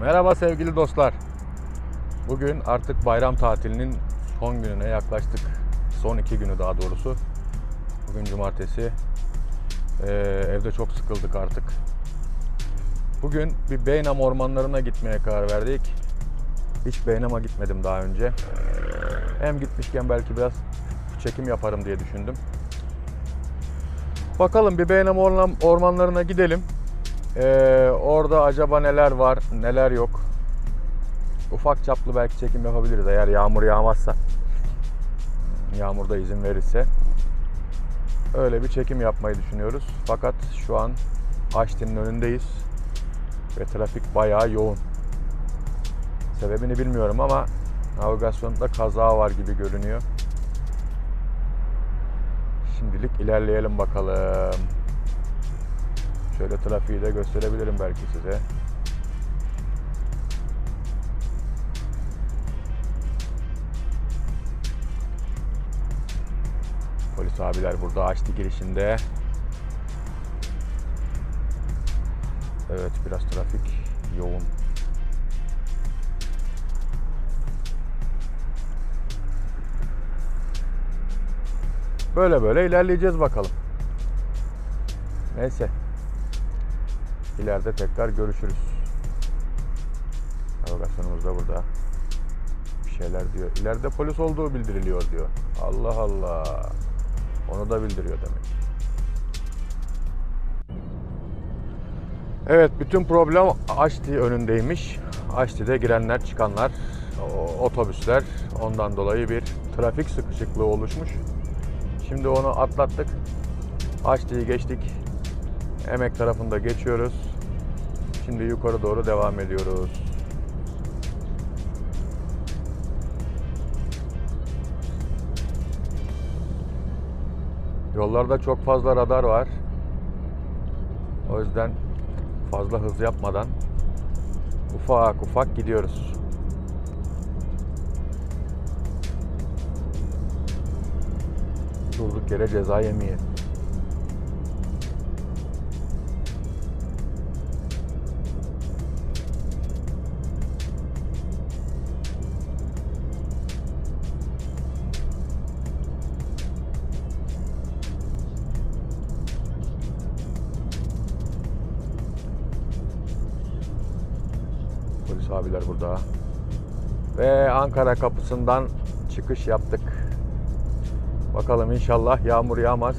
Merhaba sevgili dostlar. Bugün artık bayram tatilinin son gününe yaklaştık. Son iki günü daha doğrusu. Bugün cumartesi. Ee, evde çok sıkıldık artık. Bugün bir Beynam ormanlarına gitmeye karar verdik. Hiç Beynam'a gitmedim daha önce. Hem gitmişken belki biraz çekim yaparım diye düşündüm. Bakalım bir Beynam orman- ormanlarına gidelim. Ee, orada acaba neler var, neler yok. Ufak çaplı belki çekim yapabiliriz eğer yağmur yağmazsa. Yağmur da izin verirse. Öyle bir çekim yapmayı düşünüyoruz. Fakat şu an Haçlı'nın önündeyiz. Ve trafik bayağı yoğun. Sebebini bilmiyorum ama navigasyonda kaza var gibi görünüyor. Şimdilik ilerleyelim bakalım. Şöyle trafiği de gösterebilirim belki size. Polis abiler burada açtı girişinde. Evet biraz trafik yoğun. Böyle böyle ilerleyeceğiz bakalım. Neyse. İleride tekrar görüşürüz. Navigasyonumuz da burada. Bir şeyler diyor. İleride polis olduğu bildiriliyor diyor. Allah Allah. Onu da bildiriyor demek. Evet, bütün problem Aşti önündeymiş. Aşti'de girenler, çıkanlar, otobüsler. Ondan dolayı bir trafik sıkışıklığı oluşmuş. Şimdi onu atlattık. Aşti'yi geçtik. Emek tarafında geçiyoruz. Şimdi yukarı doğru devam ediyoruz. Yollarda çok fazla radar var. O yüzden fazla hız yapmadan ufak ufak gidiyoruz. Durduk yere ceza yemeyelim. Polis abiler burada. Ve Ankara kapısından çıkış yaptık. Bakalım inşallah yağmur yağmaz.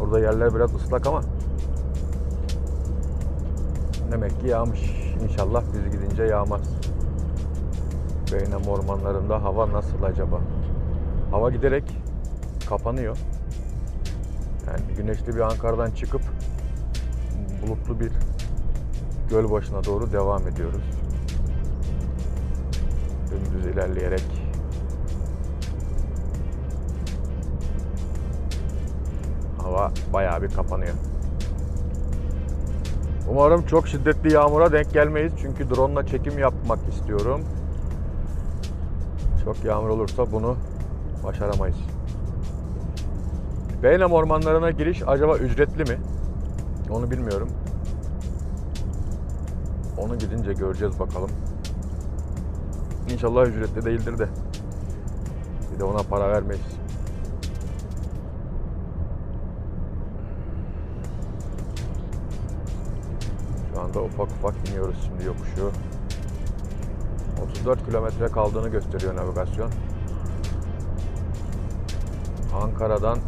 Burada yerler biraz ıslak ama demek ki yağmış. İnşallah biz gidince yağmaz. Beynam ormanlarında hava nasıl acaba? Hava giderek kapanıyor. Yani güneşli bir Ankara'dan çıkıp bulutlu bir göl başına doğru devam ediyoruz. Dümdüz ilerleyerek hava bayağı bir kapanıyor. Umarım çok şiddetli yağmura denk gelmeyiz çünkü drone ile çekim yapmak istiyorum. Çok yağmur olursa bunu başaramayız. Beynam ormanlarına giriş acaba ücretli mi? Onu bilmiyorum. Onu gidince göreceğiz bakalım. İnşallah ücretli değildir de. Bir de ona para vermeyiz. Şu anda ufak ufak iniyoruz şimdi yokuşu. 34 kilometre kaldığını gösteriyor navigasyon. Ankara'dan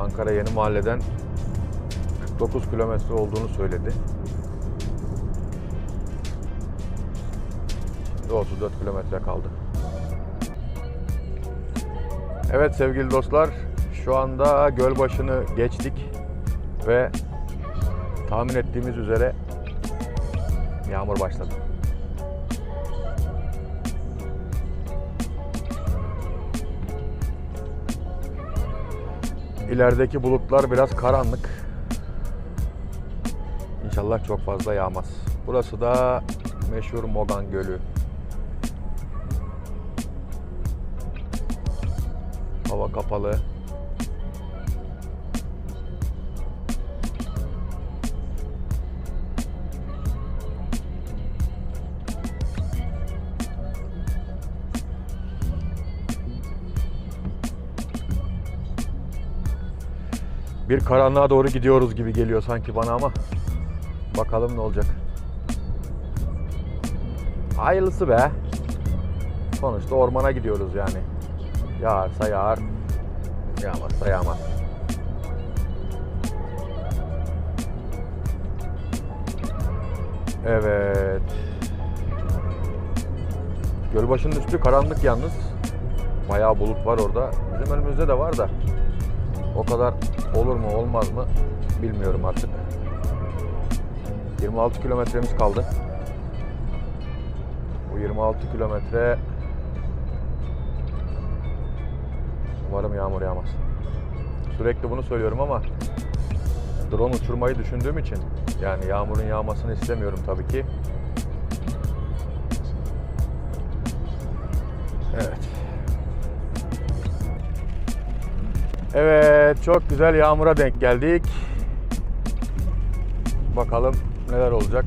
Ankara Yeni Mahalle'den 49 kilometre olduğunu söyledi. Şimdi 34 kilometre kaldı. Evet sevgili dostlar, şu anda Gölbaşı'nı geçtik ve tahmin ettiğimiz üzere yağmur başladı. İlerideki bulutlar biraz karanlık. İnşallah çok fazla yağmaz. Burası da meşhur Mogan Gölü. Hava kapalı. bir karanlığa doğru gidiyoruz gibi geliyor sanki bana ama bakalım ne olacak. Hayırlısı be. Sonuçta ormana gidiyoruz yani. Yağarsa yağar, yağmazsa yağmaz. Evet. Gölbaşı'nın üstü karanlık yalnız. Bayağı bulut var orada. Bizim önümüzde de var da. O kadar olur mu olmaz mı bilmiyorum artık. 26 kilometremiz kaldı. Bu 26 kilometre umarım yağmur yağmaz. Sürekli bunu söylüyorum ama drone uçurmayı düşündüğüm için yani yağmurun yağmasını istemiyorum tabii ki. Evet. Evet, çok güzel yağmura denk geldik. Bakalım neler olacak.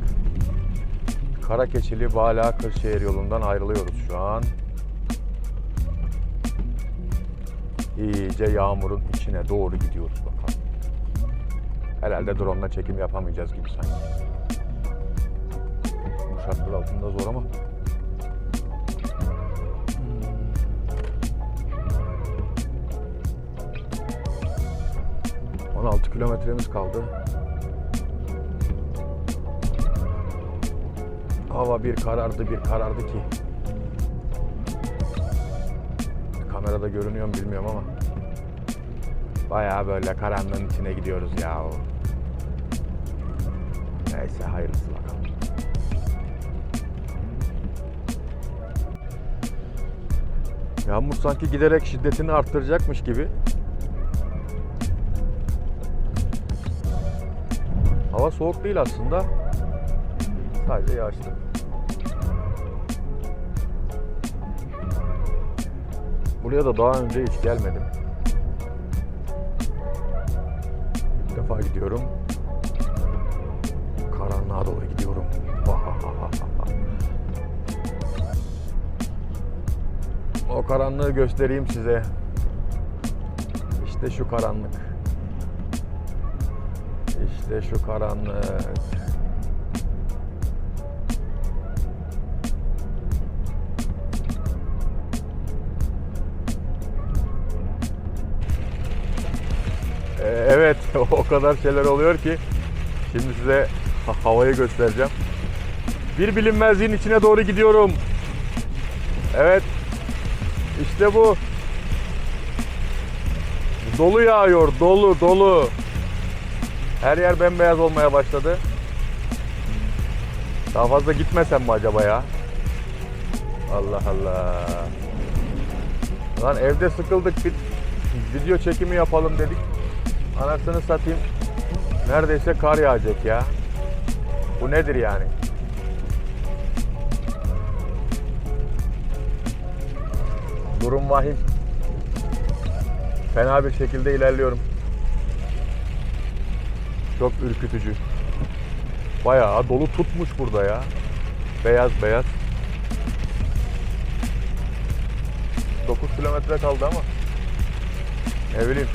Karakeçili Bala Kırşehir yolundan ayrılıyoruz şu an. İyice yağmurun içine doğru gidiyoruz bakalım. Herhalde drone'la çekim yapamayacağız gibi sanki. Bu şartlar altında zor ama. Hmm. 16 kilometremiz kaldı. Hava bir karardı bir karardı ki. Kamerada görünüyor mu bilmiyorum ama. Bayağı böyle karanlığın içine gidiyoruz ya. Neyse hayırlısı bakalım. Yağmur sanki giderek şiddetini arttıracakmış gibi. Hava soğuk değil aslında. Sadece yağışlı. Buraya da daha önce hiç gelmedim. İlk defa gidiyorum. Karanlığa doğru gidiyorum. O karanlığı göstereyim size. İşte şu karanlık. İşte şu karanlık. Evet, o kadar şeyler oluyor ki şimdi size ha- havayı göstereceğim. Bir bilinmezliğin içine doğru gidiyorum. Evet, işte bu. Dolu yağıyor, dolu, dolu. Her yer bembeyaz olmaya başladı. Daha fazla gitmesem mi acaba ya? Allah Allah. Lan evde sıkıldık bir video çekimi yapalım dedik. Anasını satayım. Neredeyse kar yağacak ya. Bu nedir yani? Durum vahim. Fena bir şekilde ilerliyorum. Çok ürkütücü. Bayağı dolu tutmuş burada ya. Beyaz beyaz. 9 kilometre kaldı ama. Ne bileyim.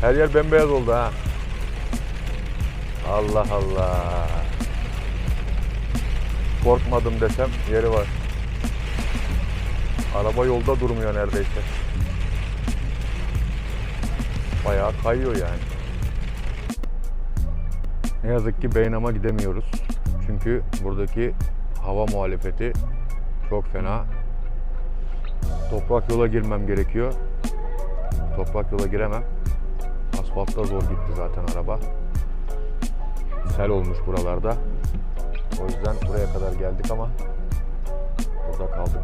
Her yer bembeyaz oldu ha. Allah Allah. Korkmadım desem yeri var. Araba yolda durmuyor neredeyse. Bayağı kayıyor yani. Ne yazık ki Beynam'a gidemiyoruz. Çünkü buradaki hava muhalefeti çok fena. Toprak yola girmem gerekiyor. Toprak yola giremem. Asfaltta zor gitti zaten araba. Sel olmuş buralarda. O yüzden buraya kadar geldik ama burada kaldık.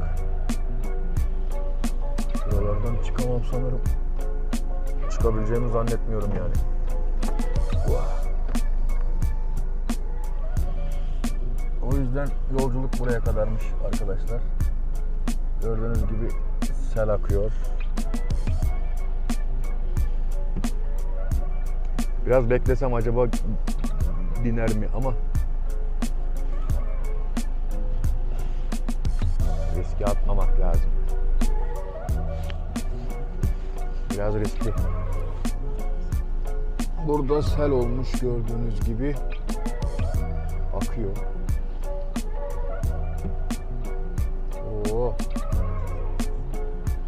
Şuralardan çıkamam sanırım. Çıkabileceğimi zannetmiyorum yani. O yüzden yolculuk buraya kadarmış arkadaşlar. Gördüğünüz gibi sel akıyor. Biraz beklesem acaba diner mi ama riske atmamak lazım. Biraz riskli. Burada sel olmuş gördüğünüz gibi akıyor. Oo.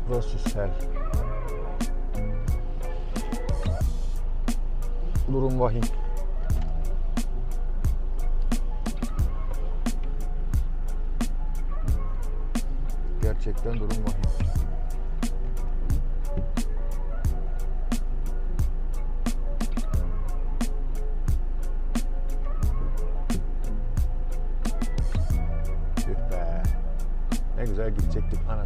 Burası sel. durum vahim. Gerçekten durum vahim. güzel gidecektik ana